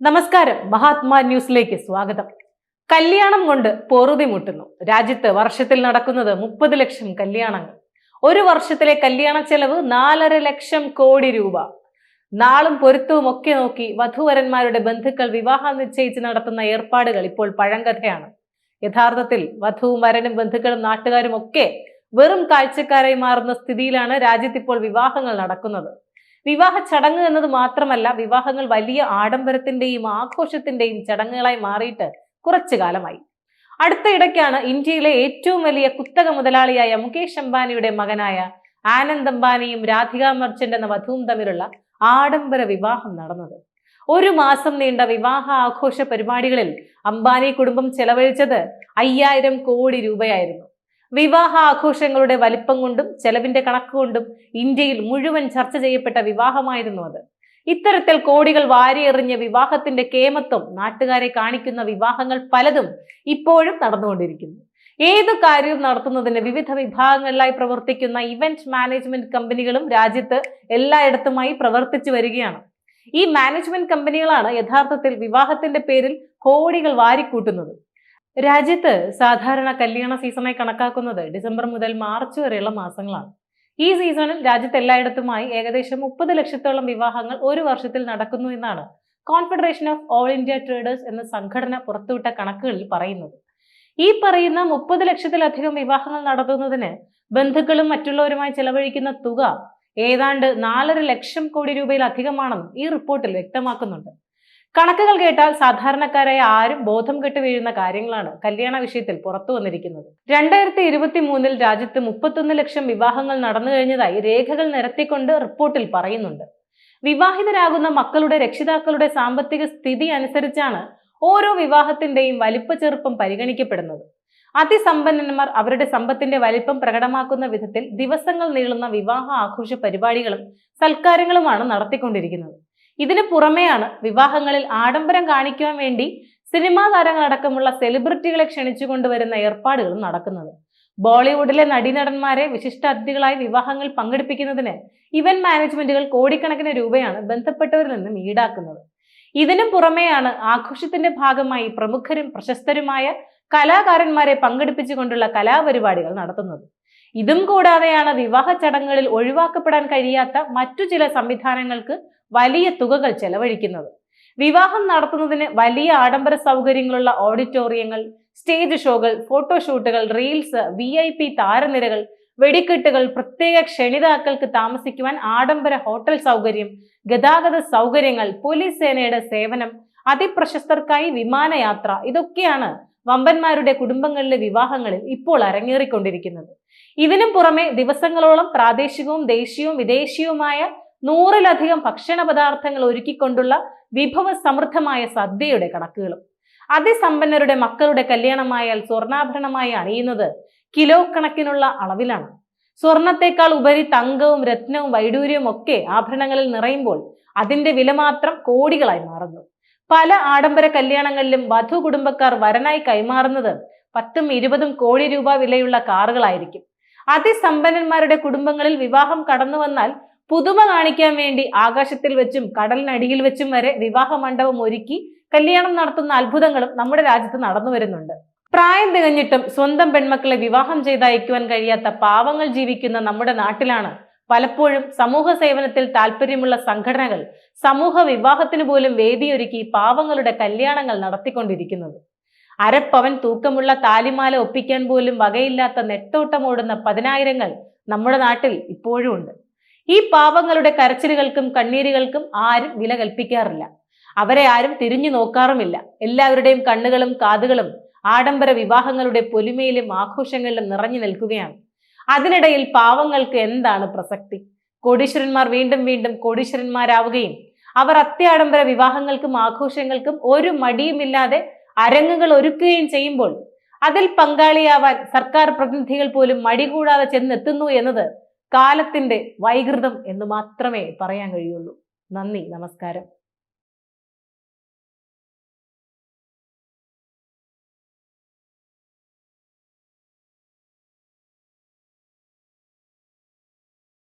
നമസ്കാരം. മഹാത്മാ ന്യൂസിലേക്ക് സ്വാഗതം. കല്യാണം കൊണ്ട് പൊറുതി മുട്ടുന്നു. രാജ്യത്ത് വർഷത്തിൽ നടക്കുന്നത് മുപ്പത് ലക്ഷം കല്യാണങ്ങൾ. ഒരു വർഷത്തിലെ കല്യാണ ചെലവ് നാലര ലക്ഷം കോടി രൂപ. നാളും പൊരുത്തവും ഒക്കെ നോക്കി വധുവരന്മാരുടെ ബന്ധുക്കൾ വിവാഹം നിശ്ചയിച്ച് നടത്തുന്ന ഏർപ്പാടുകൾ ഇപ്പോൾ പഴങ്കഥയാണ്. യഥാർത്ഥത്തിൽ വധുവും വരനും ബന്ധുക്കളും നാട്ടുകാരും ഒക്കെ വെറും കാഴ്ചക്കാരായി മാറുന്ന സ്ഥിതിയിലാണ് രാജ്യത്ത് ഇപ്പോൾ വിവാഹങ്ങൾ നടക്കുന്നത്. വിവാഹ ചടങ്ങ് എന്നത് മാത്രമല്ല വിവാഹങ്ങൾ വലിയ ആഡംബരത്തിന്റെയും ആഘോഷത്തിന്റെയും ചടങ്ങുകളായി മാറിയിട്ട് കുറച്ചു കാലമായി. അടുത്ത ഇടയ്ക്കാണ് ഇന്ത്യയിലെ ഏറ്റവും വലിയ കുത്തക മുതലാളിയായ മുകേഷ് അംബാനിയുടെ മകനായ ആനന്ദ് അംബാനിയും രാധിക മർച്ചന്റ് എന്ന വധുവും തമ്മിലുള്ള ആഡംബര വിവാഹം നടന്നത്. ഒരു മാസം നീണ്ട വിവാഹ ആഘോഷ പരിപാടികളിൽ അംബാനി കുടുംബം ചെലവഴിച്ചത് അയ്യായിരം കോടി രൂപയായിരുന്നു. വിവാഹ ആഘോഷങ്ങളുടെ വലിപ്പം കൊണ്ടും ചെലവിന്റെ കണക്ക് കൊണ്ടും ഇന്ത്യയിൽ മുഴുവൻ ചർച്ച ചെയ്യപ്പെട്ട വിവാഹമായിരുന്നു അത്. ഇത്തരത്തിൽ കോടികൾ വാരിയെറിഞ്ഞ വിവാഹത്തിന്റെ കേമത്വം നാട്ടുകാരെ കാണിക്കുന്ന വിവാഹങ്ങൾ പലതും ഇപ്പോഴും നടന്നുകൊണ്ടിരിക്കുന്നു. ഏത് കാര്യവും നടത്തുന്നതിന് വിവിധ വിഭാഗങ്ങളിലായി പ്രവർത്തിക്കുന്ന ഇവന്റ് മാനേജ്മെന്റ് കമ്പനികളും രാജ്യത്ത് എല്ലായിടത്തുമായി പ്രവർത്തിച്ചു വരികയാണ്. ഈ മാനേജ്മെന്റ് കമ്പനികളാണ് യഥാർത്ഥത്തിൽ വിവാഹത്തിന്റെ പേരിൽ കോടികൾ വാരിക്കൂട്ടുന്നത്. രാജ്യത്ത് സാധാരണ കല്യാണ സീസണായി കണക്കാക്കുന്നത് ഡിസംബർ മുതൽ മാർച്ച് വരെയുള്ള മാസങ്ങളാണ്. ഈ സീസണിൽ രാജ്യത്ത് എല്ലായിടത്തുമായി ഏകദേശം മുപ്പത് ലക്ഷത്തോളം വിവാഹങ്ങൾ ഒരു വർഷത്തിൽ നടക്കുന്നു എന്നാണ് Confederation of All India Traders എന്ന സംഘടന പുറത്തുവിട്ട കണക്കുകളിൽ പറയുന്നത്. ഈ പറയുന്ന മുപ്പത് ലക്ഷത്തിലധികം വിവാഹങ്ങൾ നടത്തുന്നതിന് ബന്ധുക്കളും മറ്റുള്ളവരുമായി ചെലവഴിക്കുന്ന തുക ഏതാണ്ട് നാലര ലക്ഷം കോടി രൂപയിലധികമാണെന്നും ഈ റിപ്പോർട്ടിൽ വ്യക്തമാക്കുന്നുണ്ട്. കണക്കുകൾ കേട്ടാൽ സാധാരണക്കാരായ ആരും ബോധം കെട്ട് വീഴുന്ന കാര്യങ്ങളാണ് കല്യാണ വിഷയത്തിൽ പുറത്തു വന്നിരിക്കുന്നത്. രണ്ടായിരത്തി ഇരുപത്തി മൂന്നിൽ രാജ്യത്ത് മുപ്പത്തൊന്ന് ലക്ഷം വിവാഹങ്ങൾ നടന്നു കഴിഞ്ഞതായി രേഖകൾ നിരത്തിക്കൊണ്ട് റിപ്പോർട്ടിൽ പറയുന്നുണ്ട്. വിവാഹിതരാകുന്ന മക്കളുടെ രക്ഷിതാക്കളുടെ സാമ്പത്തിക സ്ഥിതി അനുസരിച്ചാണ് ഓരോ വിവാഹത്തിന്റെയും വലിപ്പ ചെറുപ്പം പരിഗണിക്കപ്പെടുന്നത്. അതിസമ്പന്നന്മാർ അവരുടെ സമ്പത്തിന്റെ വലിപ്പം പ്രകടമാക്കുന്ന വിധത്തിൽ ദിവസങ്ങൾ നീളുന്ന വിവാഹ ആഘോഷ പരിപാടികളും സൽക്കാരങ്ങളുമാണ് നടത്തിക്കൊണ്ടിരിക്കുന്നത്. ഇതിനു പുറമെയാണ് വിവാഹങ്ങളിൽ ആഡംബരം കാണിക്കുവാൻ വേണ്ടി സിനിമാ താരങ്ങളടക്കമുള്ള സെലിബ്രിറ്റികളെ ക്ഷണിച്ചു കൊണ്ടുവരുന്ന ഏർപ്പാടുകളും നടക്കുന്നത്. ബോളിവുഡിലെ നടീനടന്മാരെ വിശിഷ്ട അതിഥികളായി വിവാഹങ്ങൾ പങ്കെടുപ്പിക്കുന്നതിന് ഇവന്റ് മാനേജ്മെന്റുകൾ കോടിക്കണക്കിന് രൂപയാണ് ബന്ധപ്പെട്ടവരിൽ നിന്നും ഈടാക്കുന്നത്. ഇതിനു പുറമെയാണ് ആഘോഷത്തിന്റെ ഭാഗമായി പ്രമുഖരും പ്രശസ്തരുമായ കലാകാരന്മാരെ പങ്കെടുപ്പിച്ചുകൊണ്ടുള്ള കലാപരിപാടികൾ നടത്തുന്നത്. ഇതും കൂടാതെയാണ് വിവാഹ ചടങ്ങുകളിൽ ഒഴിവാക്കപ്പെടാൻ കഴിയാത്ത മറ്റു ചില സംവിധാനങ്ങൾക്ക് വലിയ തുകകൾ ചെലവഴിക്കുന്നത്. വിവാഹം നടത്തുന്നതിന് വലിയ ആഡംബര സൗകര്യങ്ങളുള്ള ഓഡിറ്റോറിയങ്ങൾ സ്റ്റേജ് ഷോകൾ ഫോട്ടോഷൂട്ടുകൾ റീൽസ് വി ഐ പി താരനിരകൾ വെടിക്കെട്ടുകൾ പ്രത്യേക ക്ഷണിതാക്കൾക്ക് താമസിക്കുവാൻ ആഡംബര ഹോട്ടൽ സൗകര്യം ഗതാഗത സൗകര്യങ്ങൾ പോലീസ് സേനയുടെ സേവനം അതിപ്രശസ്തർക്കായി വിമാനയാത്ര ഇതൊക്കെയാണ് വമ്പന്മാരുടെ കുടുംബങ്ങളിലെ വിവാഹങ്ങളിൽ ഇപ്പോൾ അരങ്ങേറിക്കൊണ്ടിരിക്കുന്നത്. ഇതിനും പുറമെ ദിവസങ്ങളോളം പ്രാദേശികവും ദേശീയവും വിദേശീയവുമായ നൂറിലധികം ഭക്ഷണ പദാർത്ഥങ്ങൾ ഒരുക്കിക്കൊണ്ടുള്ള വിഭവ സമൃദ്ധമായ സദ്യയുടെ കണക്കുകളും. അതിസമ്പന്നരുടെ മക്കളുടെ കല്യാണമായാൽ സ്വർണാഭരണമായി അണിയുന്നത് കിലോ കണക്കിനുള്ള അളവിലാണ്. സ്വർണത്തെക്കാൾ ഉപരി തങ്കവും രത്നവും വൈഡൂര്യവും ഒക്കെ ആഭരണങ്ങളിൽ നിറയുമ്പോൾ അതിന്റെ വില മാത്രം കോടികളായി മാറുന്നു. പല ആഡംബര കല്യാണങ്ങളിലും വധു കുടുംബക്കാർ വരനായി കൈമാറുന്നത് പത്തും ഇരുപതും കോടി രൂപ വിലയുള്ള കാറുകളായിരിക്കും. അതിസമ്പന്നന്മാരുടെ കുടുംബങ്ങളിൽ വിവാഹം കടന്നു വന്നാൽ പുതുമ കാണിക്കാൻ വേണ്ടി ആകാശത്തിൽ വെച്ചും കടലിനടിയിൽ വെച്ചും വരെ വിവാഹ മണ്ഡപം ഒരുക്കി കല്യാണം നടത്തുന്ന അത്ഭുതങ്ങളും നമ്മുടെ രാജ്യത്ത് നടന്നു വരുന്നുണ്ട്. പ്രായം തികഞ്ഞിട്ടും സ്വന്തം പെൺമക്കളെ വിവാഹം ചെയ്തയക്കുവാൻ കഴിയാത്ത പാവങ്ങൾ ജീവിക്കുന്ന നമ്മുടെ നാട്ടിലാണ് പലപ്പോഴും സമൂഹ സേവനത്തിൽ താല്പര്യമുള്ള സംഘടനകൾ സമൂഹ വിവാഹത്തിന് പോലും വേദിയൊരുക്കി പാവങ്ങളുടെ കല്യാണങ്ങൾ നടത്തിക്കൊണ്ടിരിക്കുന്നത്. അരപ്പവൻ തൂക്കമുള്ള താലിമാല ഒപ്പിക്കാൻ പോലും വകയില്ലാത്ത നെട്ടോട്ടമോടുന്ന പതിനായിരങ്ങൾ നമ്മുടെ നാട്ടിൽ ഇപ്പോഴും ഉണ്ട്. ഈ പാവങ്ങളുടെ കരച്ചിലുകൾക്കും കണ്ണീരുകൾക്കും ആരും വില കൽപ്പിക്കാറില്ല. അവരെ ആരും തിരിഞ്ഞു നോക്കാറുമില്ല. എല്ലാവരുടെയും കണ്ണുകളും കാതുകളും ആഡംബര വിവാഹങ്ങളുടെ പൊലിമയിലും ആഘോഷങ്ങളിലും നിറഞ്ഞു നിൽക്കുകയാണ്. അതിനിടയിൽ പാവങ്ങൾക്ക് എന്താണ് പ്രസക്തി? കോടീശ്വരന്മാർ വീണ്ടും വീണ്ടും കോടീശ്വരന്മാരാവുകയും അവർ അത്യാഡംബര വിവാഹങ്ങൾക്കും ആഘോഷങ്ങൾക്കും ഒരു മടിയുമില്ലാതെ അരങ്ങുകൾ ഒരുക്കുകയും ചെയ്യുമ്പോൾ അതിൽ പങ്കാളിയാവാൻ സർക്കാർ പ്രതിനിധികൾ പോലും മടികൂടാതെ ചെന്നെത്തുന്നു എന്നത് കാലത്തിന്റെ വൈകൃതം എന്ന് മാത്രമേ പറയാൻ കഴിയുള്ളൂ. നന്ദി നമസ്കാരം.